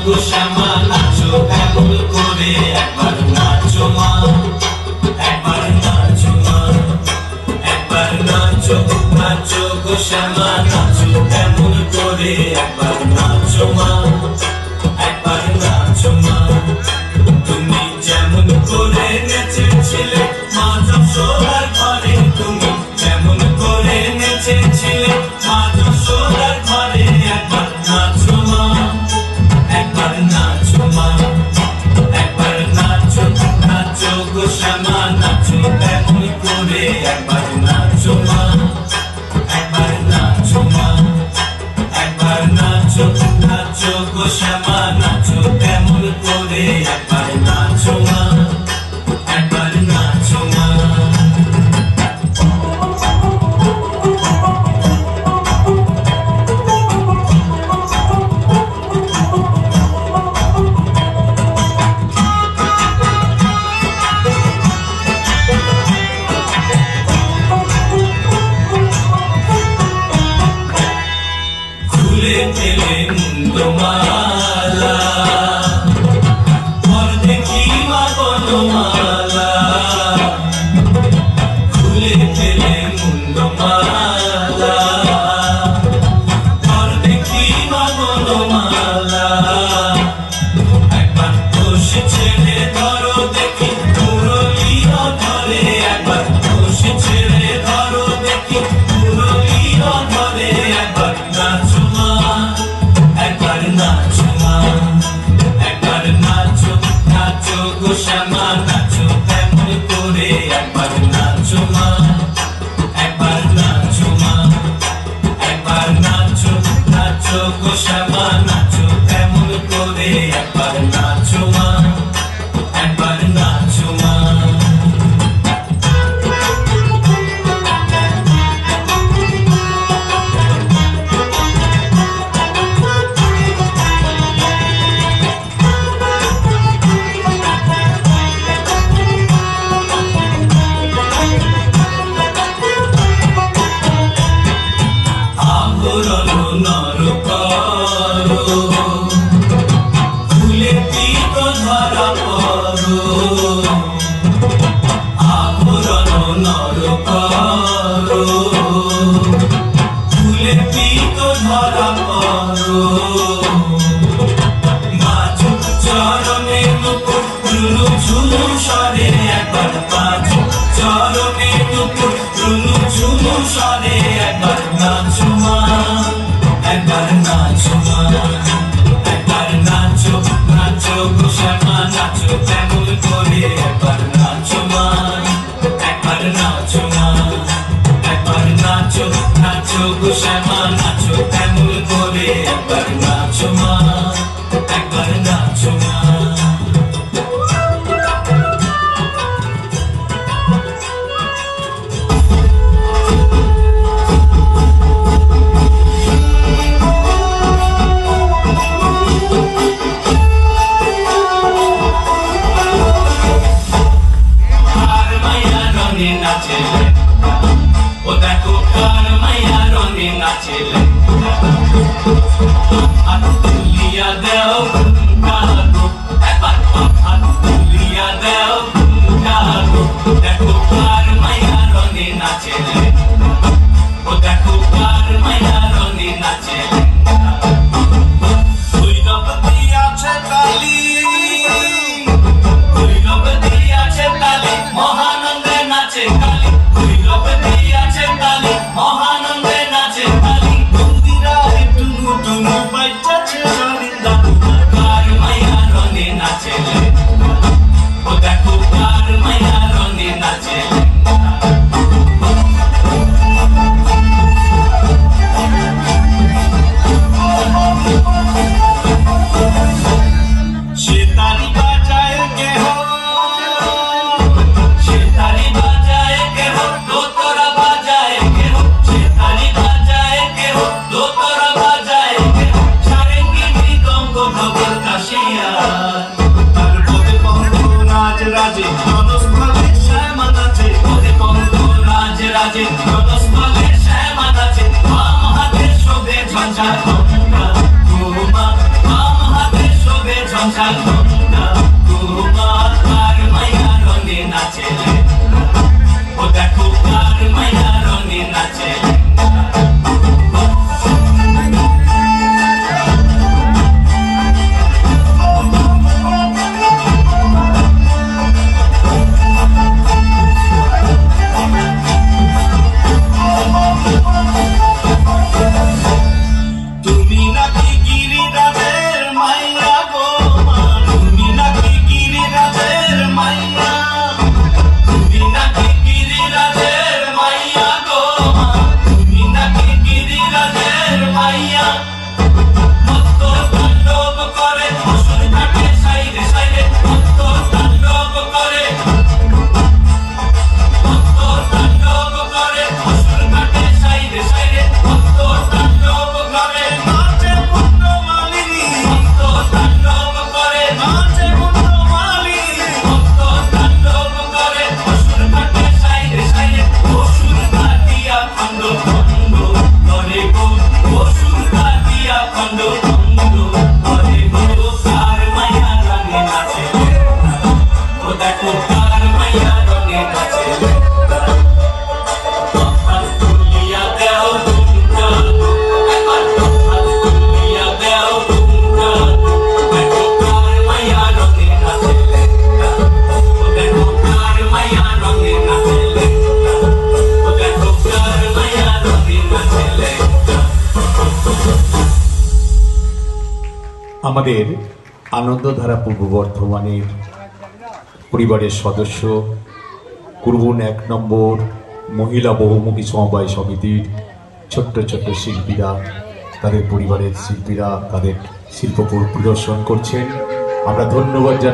বন্ধু শ্যামা, নাচো পাগল করে একবার নাচো মা, একবার নাচো মা, একবার নাচো নাচো গো শ্যামা, নাচো কেমন করে একবার নাচো মা। ছেলে মুন্ডো মালা দেখি মা কোনো মালা খুলে ছেলে মুন্ডো মালা Uh -huh. পারো। ফুলে পিত ধরা একবার মাঝুক চরণে নুপুর রুলু ঝুলু একবার নাচো মা একবার নাচো মা একবার নাচো নাচো শ্যামা নাচো তেমন করে একবার নাচো মা একবার নাচো নাচো কুশমা নাচো তেমন করে একবার নাচো মা দেখো আর মায়া রঙে নাচে সংসার আমাদের আনন্দধারা পূর্ব বর্ধমানের পরিবারের সদস্য, কুরবুন এক নম্বর মহিলা বহুমুখী সমবায় সমিতির ছোট্ট ছোট্ট শিল্পীরা, তাদের পরিবারের শিল্পীরা তাদের শিল্প প্রদর্শন করছেন। আমরা ধন্যবাদ জানাই।